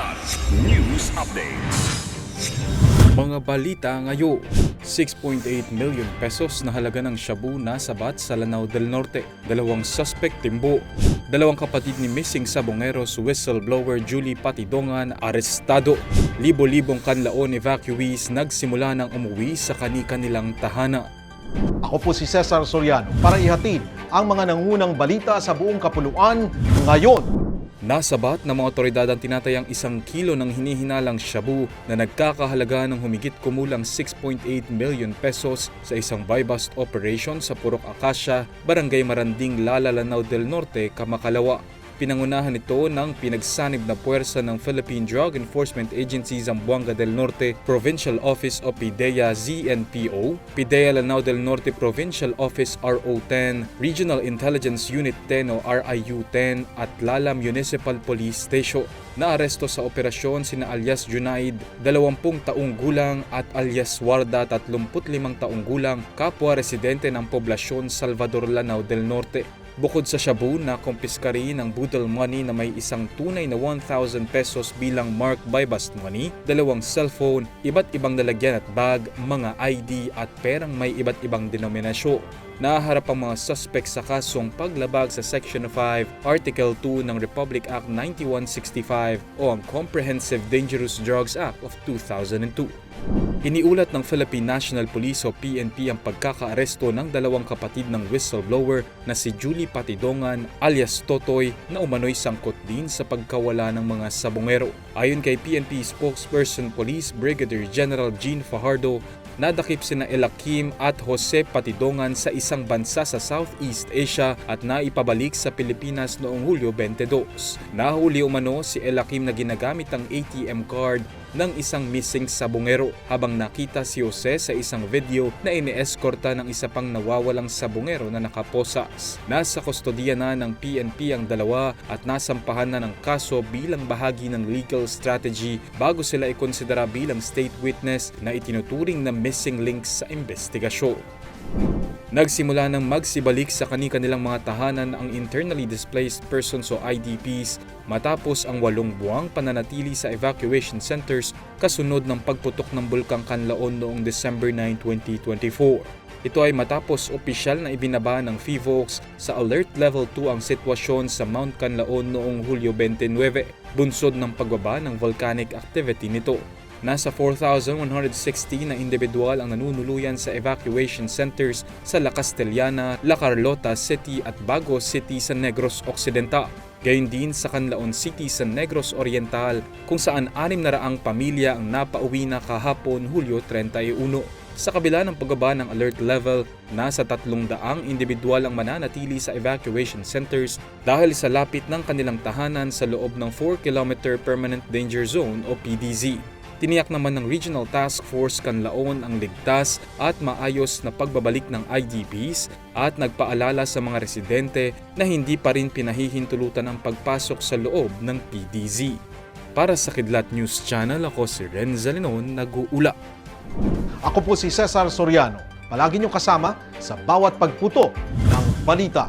Kilat News Updates. Mga balita ngayon, 6.8 million pesos na halaga ng shabu na sabat sa Lanao del Norte. Dalawang suspect timbo. Dalawang kapatid ni missing sa Bongeros whistleblower Julie Patidongan arestado. Libo-libong kanlaon evacuees nagsimula ng umuwi sa kani-kanilang tahana. Ako po si Cesar Soriano para ihatid ang mga nangunang balita sa buong kapuluan ngayon. Nasabat ng mga otoridad ang tinatayang isang kilo ng hinihinalang shabu na nagkakahalaga ng humigit kumulang 6.8 million pesos sa isang buy bust operation sa Purok Acacia, Barangay Maranding, Lala, del Norte, Kamakalawa. Pinangunahan ito ng pinagsanib na puwersa ng Philippine Drug Enforcement Agency Zamboanga del Norte Provincial Office o PIDEA ZNPO, PIDEA Lanao del Norte Provincial Office RO10, Regional Intelligence Unit 10 o RIU-10 at Lala Municipal Police Station. Naaresto sa operasyon sina alias Junaid, 20 taong gulang at alias Warda, 35 taong gulang, kapwa residente ng poblasyon Salvador Lanao del Norte. Bukod sa shabu na kumpiska rin ang boodle money na may isang tunay na 1,000 pesos bilang mark by bust money, dalawang cellphone, iba't ibang lalagyan at bag, mga ID at perang may iba't ibang denominasyon. Naharap ang mga suspect sa kasong paglabag sa Section 5, Article 2 ng Republic Act 9165 o ang Comprehensive Dangerous Drugs Act of 2002. Iniulat ng Philippine National Police o PNP ang pagkakaaresto ng dalawang kapatid ng whistleblower na si Julie Patidongan alias Totoy na umano'y sangkot din sa pagkawala ng mga sabongero. Ayon kay PNP spokesperson Police Brigadier General Gene Fajardo, nadakip sina Elakim at Jose Patidongan sa isang bansa sa Southeast Asia at naipabalik sa Pilipinas noong Hulyo 22. Nahuli umano si Elakim na ginamit ang ATM card ng isang missing sabongero habang nakita si Jose sa isang video na inieskorta ng isa pang nawawalang sabongero na nakaposas. Nasa kustodiya na ng PNP ang dalawa at nasampahan na ng kaso bilang bahagi ng legal strategy bago sila ikonsidera bilang state witness na itinuturing na missing links sa investigasyon. Nagsimula ng magsibalik sa kani-kanilang mga tahanan ang internally displaced persons o IDPs matapos ang walong buwang pananatili sa evacuation centers kasunod ng pagputok ng Bulkang Kanlaon noong December 9, 2024. Ito ay matapos opisyal na ibinaba ng FIVOX sa Alert Level 2 ang sitwasyon sa Mount Kanlaon noong Hulyo 29, bunsod ng pagbaba ng volcanic activity nito. Nasa 4,160 na individual ang nanunuluyan sa evacuation centers sa La Castellana, La Carlota City at Bago City sa Negros Occidental. Gayon din sa Canlaon City sa Negros Oriental kung saan anim na raang pamilya ang napauwi na kahapon Hulyo 31. Sa kabila ng pagbaba ng alert level, nasa tatlong daang individual ang mananatili sa evacuation centers dahil sa lapit ng kanilang tahanan sa loob ng 4-kilometer Permanent Danger Zone o PDZ. Tiniyak naman ng Regional Task Force Kanlaon ang ligtas at maayos na pagbabalik ng IDPs at nagpaalala sa mga residente na hindi pa rin pinahihintulutan ang pagpasok sa loob ng PDZ. Para sa Kidlat News Channel, ako si Renza Linon, nag-uula. Ako po si Cesar Soriano. Palagi niyong kasama sa bawat pagputo ng balita.